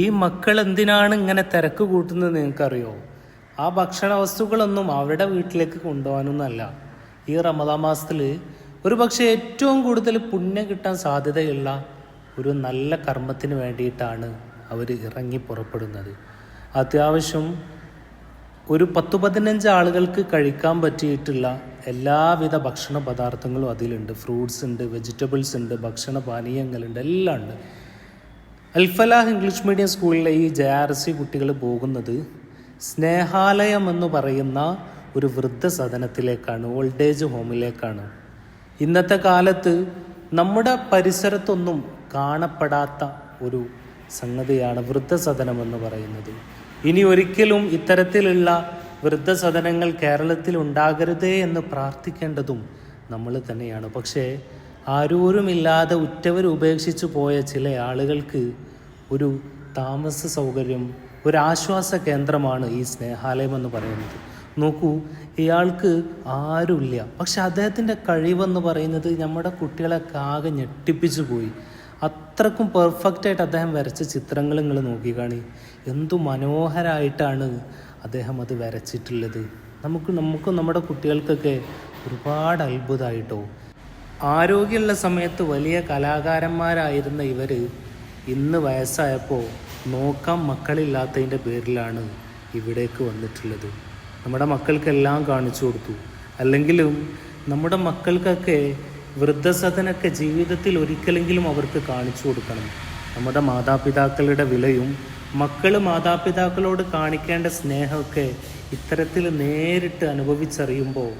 ഈ മക്കൾ എന്തിനാണ് ഇങ്ങനെ തിരക്ക് കൂട്ടുന്നത് നിങ്ങൾക്കറിയോ? ആ ഭക്ഷണ വസ്തുക്കളൊന്നും അവരുടെ വീട്ടിലേക്ക് കൊണ്ടുപോകാനൊന്നല്ല ഈ റമദാ മാസത്തിൽ ഒരു പക്ഷേ ഏറ്റവും കൂടുതൽ പുണ്യം കിട്ടാൻ സാധ്യതയുള്ള ഒരു നല്ല കർമ്മത്തിന് വേണ്ടിയിട്ടാണ് അവർ ഇറങ്ങി പുറപ്പെടുന്നത്. അത്യാവശ്യം ഒരു പത്തു പതിനഞ്ച് ആളുകൾക്ക് കഴിക്കാൻ പറ്റിയിട്ടുള്ള എല്ലാവിധ ഭക്ഷണ പദാർത്ഥങ്ങളും അതിലുണ്ട്. ഫ്രൂട്ട്സ് ഉണ്ട് വെജിറ്റബിൾസ് ഉണ്ട് ഭക്ഷണ പാനീയങ്ങളുണ്ട് എല്ലാം ഉണ്ട് അൽഫലാഹ് ഇംഗ്ലീഷ് മീഡിയം സ്കൂളിലെ ഈ ജെ ആർ സി കുട്ടികൾ പോകുന്നത് സ്നേഹാലയം എന്ന് പറയുന്ന ഒരു വൃദ്ധസദനത്തിലേക്കാണ് ഓൾഡേജ് ഹോമിലേക്കാണ് ഇന്നത്തെ കാലത്ത് നമ്മുടെ പരിസരത്തൊന്നും കാണപ്പെടാത്ത ഒരു സംഗതിയാണ് വൃദ്ധസദനം എന്ന് പറയുന്നത്. ഇനി ഒരിക്കലും ഇത്തരത്തിലുള്ള വൃദ്ധസദനങ്ങൾ കേരളത്തിൽ ഉണ്ടാകരുതേ എന്ന് പ്രാർത്ഥിക്കേണ്ടതും നമ്മൾ തന്നെയാണ്. പക്ഷേ ആരോരുമില്ലാതെ ഉറ്റവർ ഉപേക്ഷിച്ചു പോയ ചില ആളുകൾക്ക് ഒരു താമസ സൗകര്യം ഒരാശ്വാസ കേന്ദ്രമാണ് ഈ സ്നേഹാലയം എന്ന് പറയുന്നത്. നോക്കൂ ഇയാൾക്ക് ആരുമില്ല. പക്ഷെ അദ്ദേഹത്തിന്റെ കഴിവെന്ന് പറയുന്നത് നമ്മുടെ കുട്ടികളൊക്കെ ആകെ ഞെട്ടിപ്പിച്ചു പോയി. അത്രക്കും പെർഫെക്റ്റായിട്ട് അദ്ദേഹം വരച്ച ചിത്രങ്ങൾ നിങ്ങൾ നോക്കിക്കാണി. എന്തു മനോഹരമായിട്ടാണ് അദ്ദേഹം അത് വരച്ചിട്ടുള്ളത്. നമുക്ക് നമുക്കും നമ്മുടെ കുട്ടികൾക്കൊക്കെ ഒരുപാട് അത്ഭുതമായിട്ടോ ആരോഗ്യമുള്ള സമയത്ത് വലിയ കലാകാരന്മാരായിരുന്ന ഇവർ ഇന്ന് വയസ്സായപ്പോൾ നോക്കാൻ മക്കളില്ലാത്തതിന്റെ പേരിലാണ് ഇവിടേക്ക് വന്നിട്ടുള്ളത്. നമ്മുടെ മക്കൾക്കെല്ലാം കാണിച്ചു കൊടുത്തു. അല്ലെങ്കിലും നമ്മുടെ മക്കൾക്കൊക്കെ വൃദ്ധസദനൊക്കെ ജീവിതത്തിൽ ഒരിക്കലെങ്കിലും അവർക്ക് കാണിച്ചു കൊടുക്കണം. നമ്മുടെ മാതാപിതാക്കളുടെ വിലയും മക്കൾ മാതാപിതാക്കളോട് കാണിക്കേണ്ട സ്നേഹമൊക്കെ ഇത്തരത്തിൽ നേരിട്ട് അനുഭവിച്ചറിയുമ്പോൾ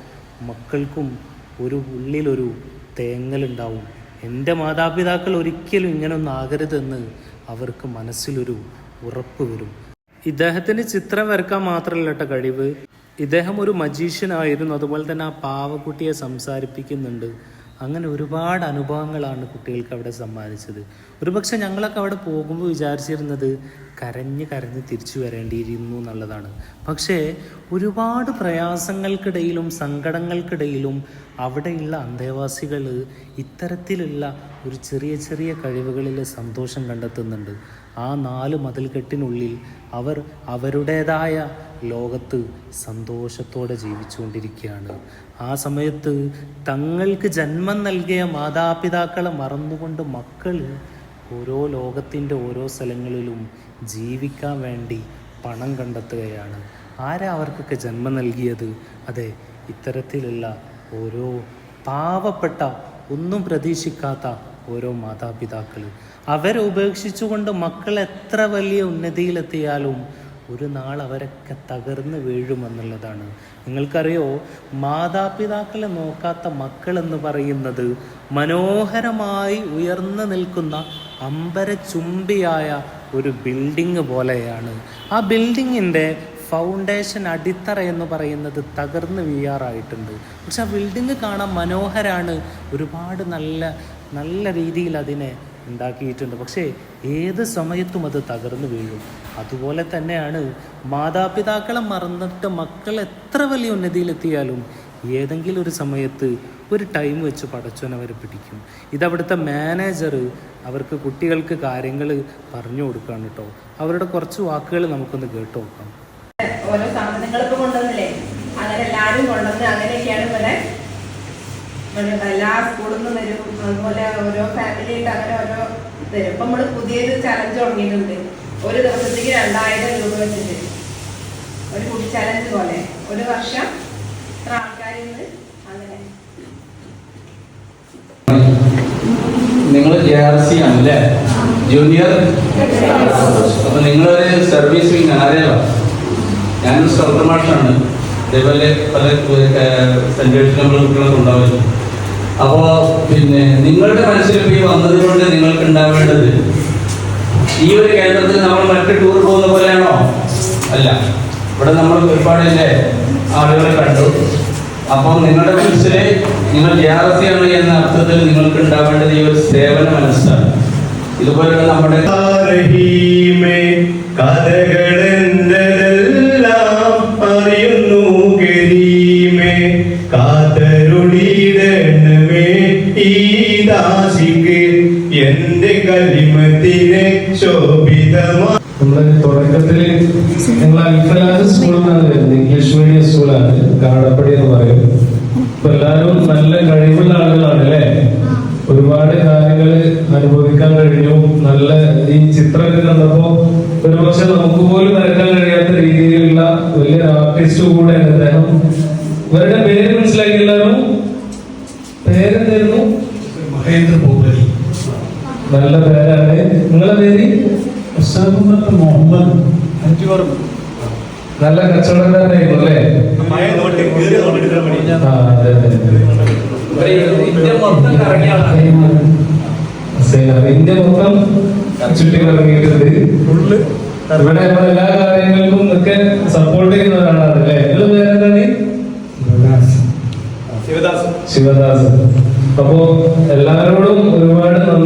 മക്കൾക്കും ഒരു ഉള്ളിലൊരു തേങ്ങലുണ്ടാവും. എന്റെ മാതാപിതാക്കൾ ഒരിക്കലും ഇങ്ങനൊന്നും ആകരുതെന്ന് അവർക്ക് മനസ്സിലൊരു ഉറപ്പ് വരും. ഇദ്ദേഹത്തിന് ചിത്രം വരക്കാൻ മാത്രമല്ല കേട്ടോ കഴിവ്. ഇദ്ദേഹം ഒരു മജീഷ്യനായിരുന്നു. അതുപോലെ തന്നെ ആ പാവക്കുട്ടിയെ സംസാരിപ്പിക്കുന്നുണ്ട്. അങ്ങനെ ഒരുപാട് അനുഭവങ്ങളാണ് കുട്ടികൾക്ക് അവിടെ സമ്മാനിച്ചത്. ഒരുപക്ഷെ ഞങ്ങളൊക്കെ അവിടെ പോകുമ്പോൾ വിചാരിച്ചിരുന്നത് കരഞ്ഞ് കരഞ്ഞ് തിരിച്ചു വരേണ്ടിയിരുന്നു എന്നുള്ളതാണ്. പക്ഷേ ഒരുപാട് പ്രയാസങ്ങൾക്കിടയിലും സങ്കടങ്ങൾക്കിടയിലും അവിടെയുള്ള അന്തേവാസികൾ ഇത്തരത്തിലുള്ള ഒരു ചെറിയ ചെറിയ കഴിവുകളിൽ സന്തോഷം കണ്ടെത്തുന്നുണ്ട്. ആ നാല് മതിൽക്കെട്ടിനുള്ളിൽ അവർ അവരുടേതായ ലോകത്ത് സന്തോഷത്തോടെ ജീവിച്ചുകൊണ്ടിരിക്കുകയാണ്. ആ സമയത്ത് തങ്ങൾക്ക് ജന്മം നൽകിയ മാതാപിതാക്കളെ മറന്നുകൊണ്ട് മക്കൾ ഓരോ ലോകത്തിന്റെ ഓരോ സ്ഥലങ്ങളിലും ജീവിക്കാൻ വേണ്ടി പണം കണ്ടെത്തുകയാണ്. ആരാ അവർക്കൊക്കെ ജന്മം നൽകിയത്? അതെ ഇത്തരത്തിലുള്ള ഓരോ പാവപ്പെട്ട ഒന്നും പ്രതീക്ഷിക്കാത്ത ഓരോ മാതാപിതാക്കൾ. അവരെ ഉപേക്ഷിച്ചുകൊണ്ട് മക്കൾ എത്ര വലിയ ഉന്നതിയിലെത്തിയാലും ഒരു നാൾ അവരൊക്കെ തകർന്ന് വീഴുമെന്നുള്ളതാണ്. നിങ്ങൾക്കറിയോ മാതാപിതാക്കളെ നോക്കാത്ത മക്കൾ എന്ന് പറയുന്നത് മനോഹരമായി ഉയർന്നു നിൽക്കുന്ന അമ്പരചുംബിയായ ഒരു ബിൽഡിങ് പോലെയാണ്. ആ ബിൽഡിങ്ങിന്റെ ഫൗണ്ടേഷൻ അടിത്തറ എന്ന് പറയുന്നത് തകർന്ന് വീഴാറായിട്ടുണ്ട്. പക്ഷെ ആ ബിൽഡിങ് കാണാൻ മനോഹരാണ്. ഒരുപാട് നല്ല നല്ല രീതിയിൽ അതിനെ ഉണ്ടാക്കിയിട്ടുണ്ട്. പക്ഷേ ഏത് സമയത്തും അത് തകർന്നു വീഴും. അതുപോലെ തന്നെയാണ് മാതാപിതാക്കളെ മറന്നിട്ട് മക്കൾ എത്ര വലിയ ഉന്നതിയിലെത്തിയാലും ഏതെങ്കിലും ഒരു സമയത്ത് ഒരു ടൈം വെച്ച് പടച്ചോൻ പിടിക്കും. ഇതവിടുത്തെ മാനേജർ അവർക്ക് കുട്ടികൾക്ക് കാര്യങ്ങൾ പറഞ്ഞു കൊടുക്കുകയാണ് കേട്ടോ. അവരുടെ കുറച്ച് വാക്കുകൾ നമുക്കൊന്ന് കേട്ടു നോക്കാം. ഓരോ സാധനങ്ങളൊക്കെ കൊണ്ടുവന്നില്ലേ? അങ്ങനെ എല്ലാവരും കൊണ്ടുവന്ന് ഇവിടെ ഇവിടെ എല്ലാ സ്കൂളിൽ നിന്ന് വരും. അതുപോലെ ഓരോ ഫാമിലി ആയിട്ട് അങ്ങനെ ഓരോ തരും ഇപ്പൊ നമ്മൾ പുതിയൊരു ചലഞ്ച് തുടങ്ങിയിട്ടുണ്ട്. ഒരു ദിവസത്തേക്ക് രണ്ടായിരം രൂപ വെച്ചിട്ട്. ഒരു ചലഞ്ച് പോലെ. ഒരു വർഷം ഇത്ര ആൾക്കാരിൽ നിന്ന് അങ്ങനെ. നിങ്ങൾ ജെ ആർ സി ആണല്ലേ? ജൂനിയർ അപ്പൊ നിങ്ങളൊരു സർവീസ് വിങ് അറിയാലോ ഞാനൊരു സ്വർണമാഷാണ് അതേപോലെ പല സെന്റേഴ്സിൽ നമ്മൾ കുട്ടികളൊക്കെ ഉണ്ടാവില്ല അപ്പോൾ പിന്നെ നിങ്ങളുടെ മനസ്സിൽ ഈ വന്നത് കൊണ്ട് നിങ്ങൾക്ക് ഉണ്ടാവേണ്ടത് ഈ ഒരു കേന്ദ്രത്തിൽ നമ്മൾ മറ്റു ടൂർ പോകുന്ന പോലെയാണോ? അല്ല. ഇവിടെ നമ്മൾ ഒരുപാടില്ലേ ആളുകളെ കണ്ടു. അപ്പം നിങ്ങളുടെ മനസ്സിൽ നിങ്ങൾ ജാഗ്രതയാണ് എന്ന അർത്ഥത്തിൽ നിങ്ങൾക്ക് ഉണ്ടാവേണ്ടത് ഈ ഒരു സേവന മനസ്സാണ്. ഇതുപോലെ നമ്മുടെ നമ്മുടെ തുടക്കത്തിൽ ഞങ്ങൾ അൽഫലാജ് സ്കൂളിൽ നിന്നാണ് വരുന്നത്. ഇംഗ്ലീഷ് മീഡിയം സ്കൂളാണ്. കാടപ്പടി എന്ന് പറയും. അപ്പൊ എല്ലാവരും നല്ല കഴിവുള്ള ആളുകളാണ് അല്ലേ? ഒരുപാട് കാര്യങ്ങൾ അനുഭവിക്കാൻ കഴിഞ്ഞു. നല്ല ഈ ചിത്രമൊക്കെ കണ്ടപ്പോ ഒരുപക്ഷെ നമുക്ക് പോലും വരക്കാൻ കഴിയാത്ത രീതിയിലുള്ള വലിയൊരു ആർട്ടിസ്റ്റ് കൂടെ അദ്ദേഹം. ഇവരുടെ പേര് മനസ്സിലാക്കി എല്ലാവരും പേരെന്തായിരുന്നു? മഹേന്ദ്ര ഭൂപതി നല്ല പേരാണ്. നിങ്ങളെ പേര്? മുഹമ്മദ്. നല്ല കച്ചവടക്കാരനായിരുന്നു അല്ലേ. ഇന്ത്യ മൊത്തം ചുറ്റി കറങ്ങിയിട്ടുണ്ട്. ഇവിടെ നമ്മൾ എല്ലാ കാര്യങ്ങൾക്കും ഒക്കെ സപ്പോർട്ട് ചെയ്യുന്ന ഒരാളാണ് അല്ലേ? നിങ്ങൾ പേരെന്താണ്? ശിവദാസ്. ശിവദാസ്. അപ്പോ എല്ലാവരോടും ഒരുപാട് നന്ദിയുണ്ട്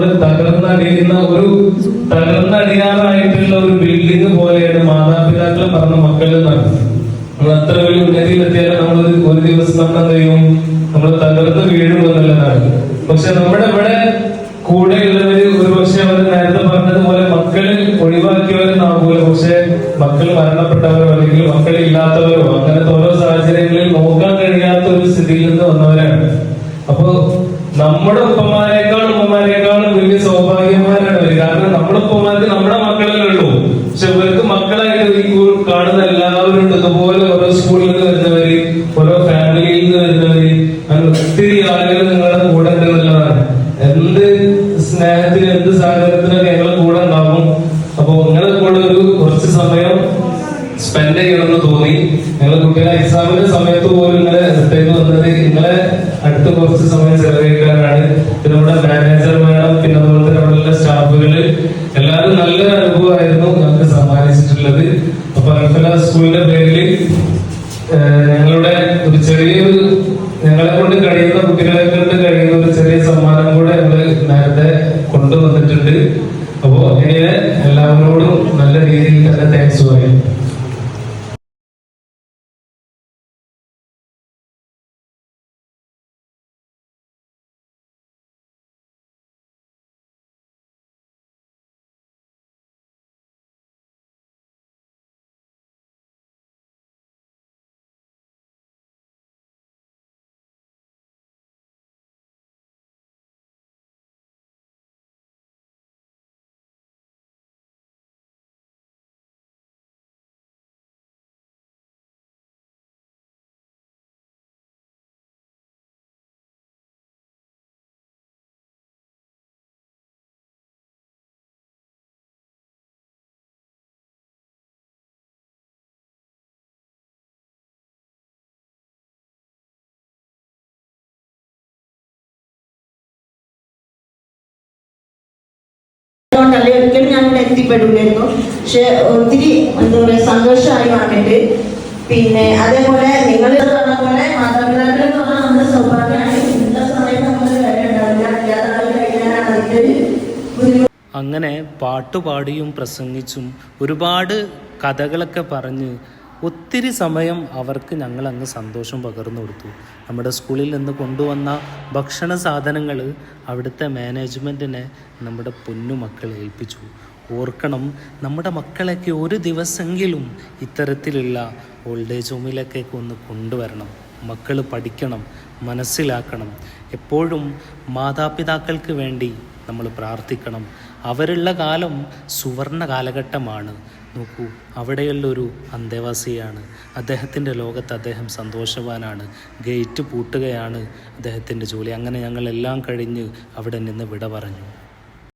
നമ്മൾ തകർന്നടിയുന്ന ഒരു തകർന്നടിയാറായിട്ടുള്ള ഒരു ബിൽഡിംഗ് പോലെയാണ് മാതാപിതാക്കൾ പറഞ്ഞ മക്കളിൽ എന്നാണ്. നമ്മൾ അത്ര വലിയ ഉന്നതിയിലെത്തിയാലും നമ്മൾ ഒരു- ദിവസം നമ്മൾ ചെയ്യും? നമ്മൾ തകർന്ന് വീഴും എന്നുള്ളതാണ്. പക്ഷെ നമ്മുടെ ഇവിടെ കൂടെയുള്ളവര് ഒരു പക്ഷെ അവർ നേരത്തെ പറഞ്ഞതുപോലെ മക്കൾ ഒഴിവാക്കിയവരെന്നാകൂല പക്ഷെ മക്കൾ മരണപ്പെട്ടവരോ അല്ലെങ്കിൽ മക്കളില്ലാത്തവരോ അങ്ങനത്തെ സാഹചര്യങ്ങളിൽ നോക്കാൻ കഴിയാത്ത ഒരു സ്ഥിതിയിൽ നിന്ന് വന്നവരാണ് അപ്പോ നമ്മുടെ ഉപ്പമാരെക്കാൾ ഉമ്മമാരെക്കാളും വലിയ സൗഭാഗ്യന്മാരാണ് അവർ കാരണം നമ്മുടെ ഉപ്പമാർക്ക് നമ്മുടെ മക്കളല്ലേ ഉള്ളൂ പക്ഷെ ഇവർക്ക് മക്കളായിട്ട് ഈ കൂ- കാണുന്ന എല്ലാവരും ഇതുപോലെ ഓരോ സ്കൂളിൽ നിന്ന് വരുന്നവര് ഓരോ ഫാമിലിയിൽ നിന്ന് വരുന്നവര് അങ്ങനെ ഒത്തിരി ആളുകൾ നിങ്ങളുടെ കൂടെ ഉണ്ട് എന്ത് സ്നേഹത്തിന് എന്ത് സാഹചര്യത്തിനൊക്കെ ഞങ്ങൾ കൂടെ ഉണ്ടാവും. അപ്പൊ നിങ്ങളുടെ കൂടെ ഒരു കുറച്ച് സമയം സ്പെൻഡ് ചെയ്യണമെന്ന് തോന്നി. ഞങ്ങൾ കുട്ടികളെ എക്സാമിന്റെ സമയത്ത് പോലും എത്തിപ്പെടില്ലായിരുന്നു പക്ഷെ ഒത്തിരി എന്താ പറയുക സന്തോഷമായി വന്നിട്ട്. പിന്നെ അതേപോലെ നിങ്ങൾ പറഞ്ഞ പോലെ മാതാപിതാക്കൾ അങ്ങനെ പാട്ടുപാടിയും പ്രസംഗിച്ചും ഒരുപാട് കഥകളൊക്കെ പറഞ്ഞ് ഒത്തിരി സമയം അവർക്ക് ഞങ്ങൾ അങ്ങ് സന്തോഷം പകർന്നു കൊടുത്തു. നമ്മുടെ സ്കൂളിൽ നിന്ന് കൊണ്ടുവന്ന ഭക്ഷണ സാധനങ്ങൾ അവിടുത്തെ മാനേജ്മെന്റിനെ നമ്മുടെ പൊന്നു മക്കളെ ഏൽപ്പിച്ചു. ഓർക്കണം. നമ്മുടെ മക്കളെയൊക്കെ ഒരു ദിവസമെങ്കിലും ഇത്തരത്തിലുള്ള ഓൾഡ് ഏജ് ഹോമിലേക്കൊക്കെ ഒന്ന് കൊണ്ടുവരണം. മക്കൾ പഠിക്കണം മനസ്സിലാക്കണം. എപ്പോഴും മാതാപിതാക്കൾക്ക് വേണ്ടി നമ്മൾ പ്രാർത്ഥിക്കണം. അവരുള്ള കാലം സുവർണ കാലഘട്ടമാണ്. നോക്കൂ അവിടെയുള്ളൊരു അന്തേവാസിയാണ്. അദ്ദേഹത്തിന്റെ ലോകത്ത് അദ്ദേഹം സന്തോഷവാനാണ്. ഗേറ്റ് പൂട്ടുകയാണ് അദ്ദേഹത്തിന്റെ ജോലി. അങ്ങനെ ഞങ്ങളെല്ലാം കഴിഞ്ഞ് അവിടെ നിന്ന് വിട പറഞ്ഞു.